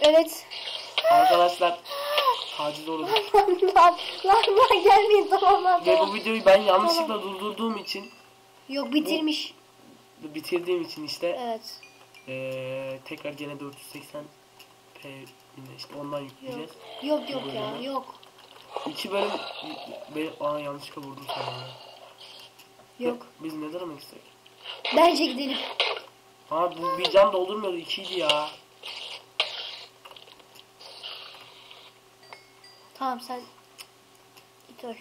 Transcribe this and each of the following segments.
Evet. Arkadaşlar taciz uğradım. lan lan lan gelmeyin tamam lan Ve bu videoyu ben yanlışlıkla durdurduğum için Yok bitirmiş. bitirdiğim için işte Evet. eee, tekrar gene 480 p işte ondan Yok. yükleyeceğiz. Yok yok Bu ya yok. İki bölüm be, aa yanlışlıkla vurdum ya. Yok. Biz ne demek istedik? Bence gidelim. Aa bu bir can doldurmuyordu ikiydi ya. Tamam sen git öyle.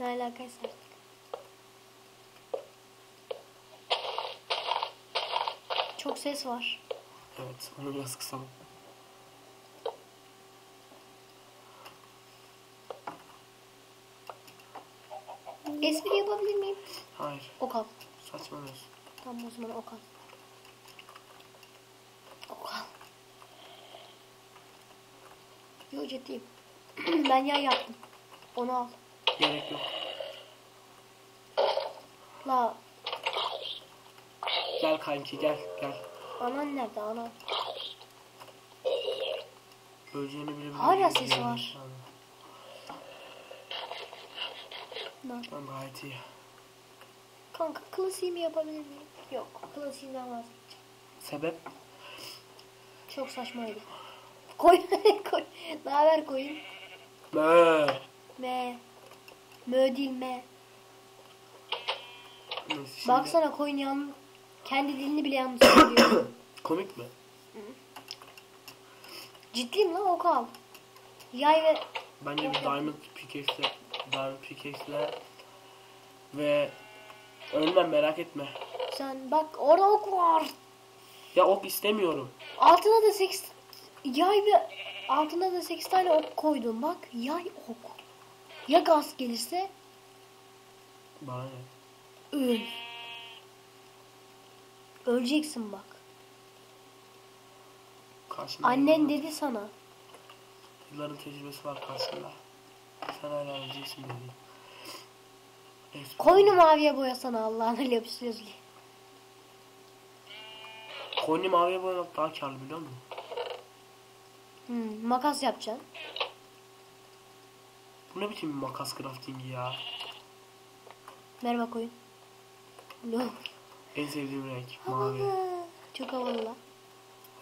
Ne alakaysa. artık. Çok ses var. Evet onu biraz kısalım. Espri yapabilir miyim? Hayır Ok al. saçmalıyorsun. Tamam o zaman ok al. Ok al. Yo ciddiyim. ben yay yaptım. Onu al. Gerek yok. La Gel kanki gel gel. anan nerede anan? Öleceğini bile bile. Hala ses var. Tamam gayet iyi. Kanka klasiğimi yapabilir miyim? Yok klasiğinden vazgeçeceğim. Sebep? Çok saçmaydı. Koy koy. Ne haber koyun? Mö. Me. Mö değil me. Şimdi- Baksana koyun yan kendi dilini bile yanlış söylüyor. Komik mi? Ciddiyim lan ok al. Yay ve Bence bir diamond pickaxe'le diamond pickaxe'le ve ölmem merak etme. sen bak orada ok var. Ya ok istemiyorum. Altına da 8 yay ve altına da 8 tane ok koydum bak. Yay ok. Ya gaz gelirse Bana ne? öl. Öleceksin bak. Karşımda Annen yılların- dedi sana. Yılların tecrübesi var karşında. Sen hala öleceksin dedi. Koyunu maviye boyasana Allah'ın lapis lazuli. Koyunu maviye boyamak daha karlı biliyor musun? Hmm, makas yapacaksın. Bu ne biçim makas craftingi ya? Merhaba koyun. No. En sevdiğim renk mavi. Havalı. Çok havalı lan.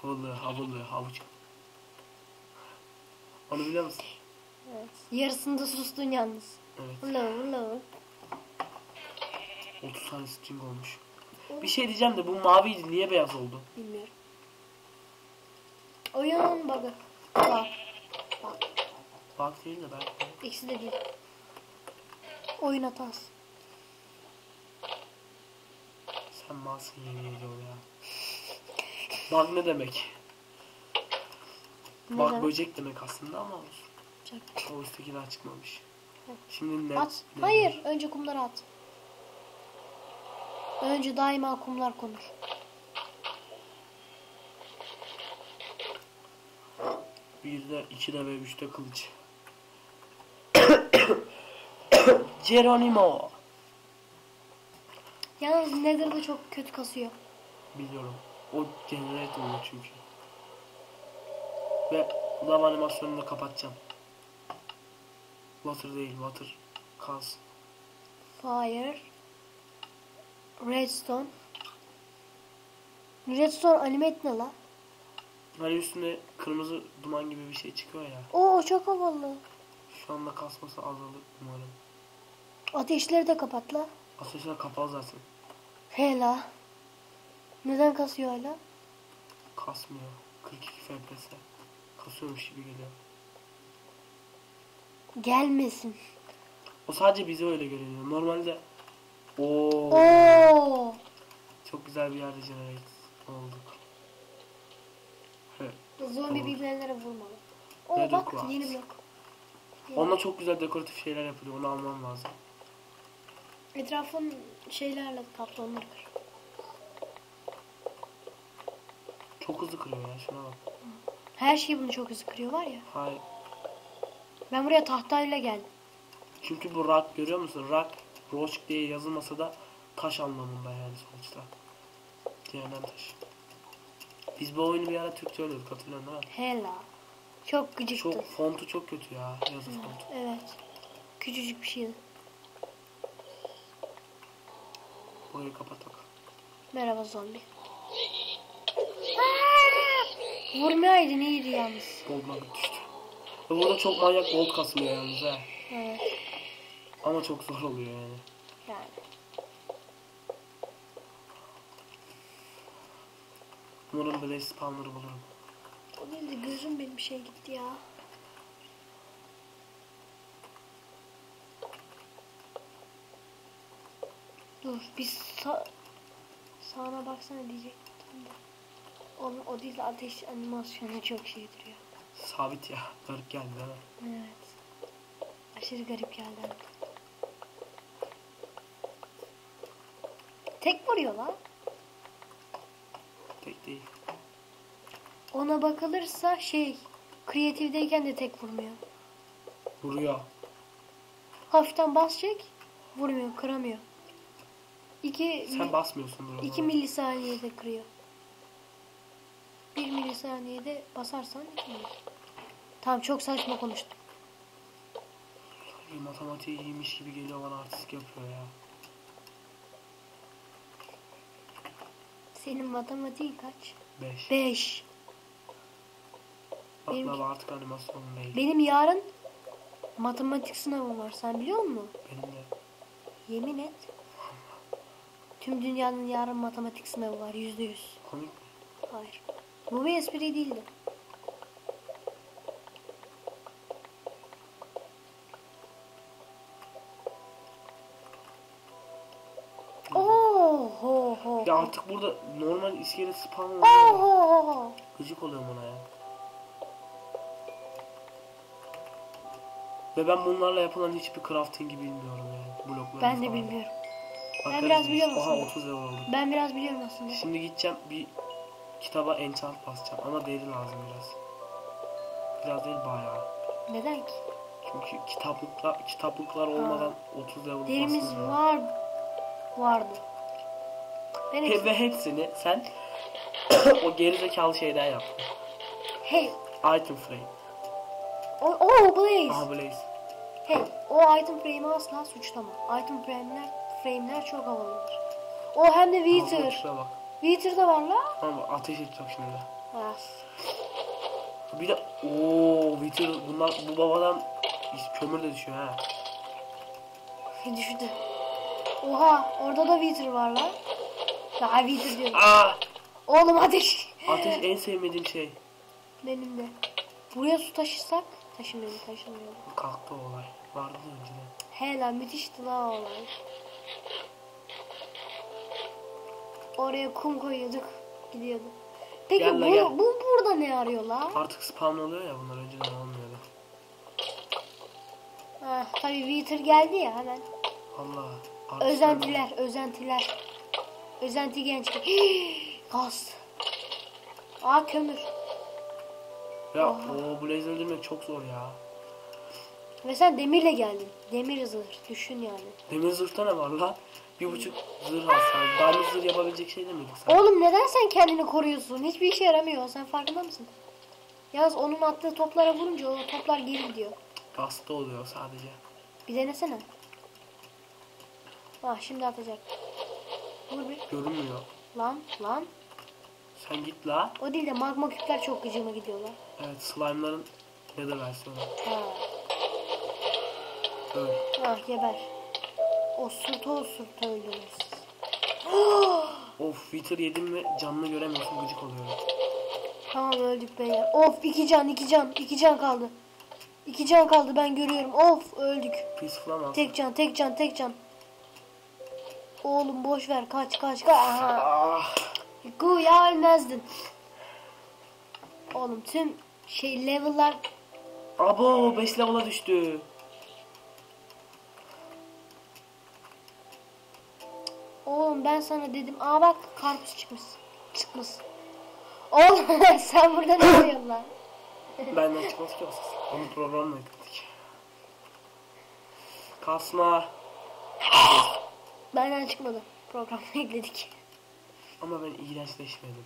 Havalı, havalı, havuç. Onu biliyor musun? Evet. Yarısında sustun yalnız. Evet. Ulo ulo. 30 tane string olmuş. Bir şey diyeceğim de bu maviydi niye beyaz oldu? Bilmiyorum. Oyun bug'ı. Bak. Bak değil de belki. İkisi de değil. Oyun hatası. Sen malsın yemin ediyorum ya. Bak ne demek? Ne Bak demek? böcek demek aslında ama olsun. O üsttekiler çıkmamış. Evet. Şimdi ne? At. ne- Hayır. Önce kumları at. Önce daima kumlar konur. Bir de iki de ve üçte kılıç. Geronimo. Yalnız Nether'da çok kötü kasıyor. Biliyorum. O generate oluyor çünkü. Ve lava animasyonunu da kapatacağım. Water değil, water. Kaz. Fire. Redstone. Redstone animate ne la? Hani üstünde kırmızı duman gibi bir şey çıkıyor ya. Oo çok havalı. Şu anda kasması azalır umarım. Ateşleri de kapat la. Ateşler kapalı zaten. He la. Neden kasıyor hala? Kasmıyor. 42 FPS'e. Kasıyormuş gibi geliyor. Gelmesin. O sadece bize öyle görünüyor. Normalde Oo, Oo. çok güzel bir yerde generate olduk. Zombi birbirlerine vurmalı. Oo Nether bak glass. yeni blok. Onunla çok güzel dekoratif şeyler yapılıyor. Onu almam lazım. Etrafın şeylerle kaplı onları kır. Çok hızlı kırıyor ya. Şuna bak. Her şey bunu çok hızlı kırıyor var ya. Hayır. Ben buraya tahtayla geldim. Çünkü bu rock görüyor musun? Rock, rock diye yazılmasa da taş anlamında yani sonuçta. Cehennem taşı. Biz bu oyunu bir ara Türkçe oynuyorduk hatırlıyorsun mi? Hela. Çok gıcıktı. Çok fontu çok kötü ya. Yazı fontu. Evet. Küçücük bir şeydi. Burayı kapatak. Merhaba zombi. Vurmayaydın iyiydi yalnız. Gold'una bir düştü. Ve burada çok manyak gold kasılıyor yalnız he. Evet. Ama çok zor oluyor yani. Umarım Blaze spawner'ı bulurum. O değil de gözüm benim şey gitti ya. Dur bir sa sağına baksana diyecektim de. Onun o değil de ateş animasyonu çok şey duruyor. Sabit ya. Garip geldi mi? Evet. Aşırı garip geldi. Tek vuruyor lan. Değil. Ona bakılırsa şey kreatifdeyken de tek vurmuyor. Vuruyor. Hafiften bas çek vurmuyor kıramıyor. 2 Sen basmıyorsundur ona. 2 milisaniyede kırıyor. 1 milisaniyede basarsan 2 Tamam çok saçma konuştum. Matematiği iyiymiş gibi geliyor bana artistik yapıyor ya. Senin matematiğin kaç? 5. 5. Bak benim- baba artık animasyonum değil. Benim yarın matematik sınavım var. Sen biliyor musun? Benim de. Yemin et. Tüm dünyanın yarın matematik sınavı var. Yüzde yüz. Komik mi? Hayır. Bu bir espri değildi. Ya artık burada normal iskelet spawn oluyor. Gıcık oluyorum ona ya. Ve ben bunlarla yapılan hiçbir crafting'i bilmiyorum yani. Blokları Ben de falan. bilmiyorum. Bak, Ben biraz biliyorum aslında. 30 level olduk. Ben biraz biliyorum aslında. Şimdi gideceğim bir kitaba enchant basacağım ama deri lazım biraz. Biraz değil bayağı. Neden ki? Çünkü kitaplıklar kitaplıklar olmadan 30 level Derimiz var vardı. Hep- ve hepsini sen o gerizekalı şeyden yaptın. hey, Item frame. o, o Blaze. Aha Blaze. Hey, o item frame'i asla suçlama. Item frame'ler, frame'ler çok havalıdır. O hem de Wither. şuraya bak. Wither'da var la. Ama ateş edeceğim şimdi. Ha. Bir de ooo Wither bunlar bu babadan kömür de düşüyor ha. Düştü. Oha, orada da Wither var la. Wither diyorum. Aa! Oğlum ateş. Ateş en sevmediğim şey. Benim de. Buraya su taşırsak taşımıyor taşımıyor. Kalktı olay. Vardı önceden. He lan müthişti la o olay. Oraya kum koyuyorduk. Gidiyordu. Peki Gel bu, gel. bu burada ne arıyor la? Artık spawn oluyor ya bunlar önceden olmuyordu. Ha, tabii Wither geldi ya hemen. Allah. Artık Özentiler, özentiler. Özenti gençlik. Gaz. Aa kömür. Ya o Blaze öldürmek çok zor ya. Ve sen demirle geldin. Demir zırh. Düşün yani. Demir zırhta ne var la? Bir buçuk zırh alsan. Diamond zırh yapabilecek şey de miydik sen? Oğlum neden sen kendini koruyorsun? Hiçbir işe yaramıyor. Sen farkında mısın? Yalnız onun attığı toplara vurunca o toplar geri gidiyor. Hasta oluyor sadece. Bir denesene. Ah şimdi atacak. Bir. Görünmüyor. Lan lan. Sen git la. O değil de magma küpler çok gıcıma gidiyorlar. Evet slime'ların nether versiyonu. Ha. Öl. Ah geber. Osurta osurta öldünüz. Of Wither yedim mi canını göremiyorsun gıcık oluyorum. Tamam öldük beyler. Of iki can iki can iki can kaldı. İki can kaldı ben görüyorum. Of öldük. Peaceful ama. Tek can tek can tek can. Oğlum boş ver kaç kaç kaç. Aha. Ah. Güya ölmezdin. Oğlum tüm şey level'lar Abo 5 level'a düştü. Oğlum ben sana dedim. Aa bak karpuz çıkmış. Çıkmış. Oğlum sen burada ne yapıyorsun lan? Benden çıkmaz ki o ses. Onu programla ekledik. Kasma. Benden çıkmadı. Programı ekledik. Ama ben iğrençleşmedim.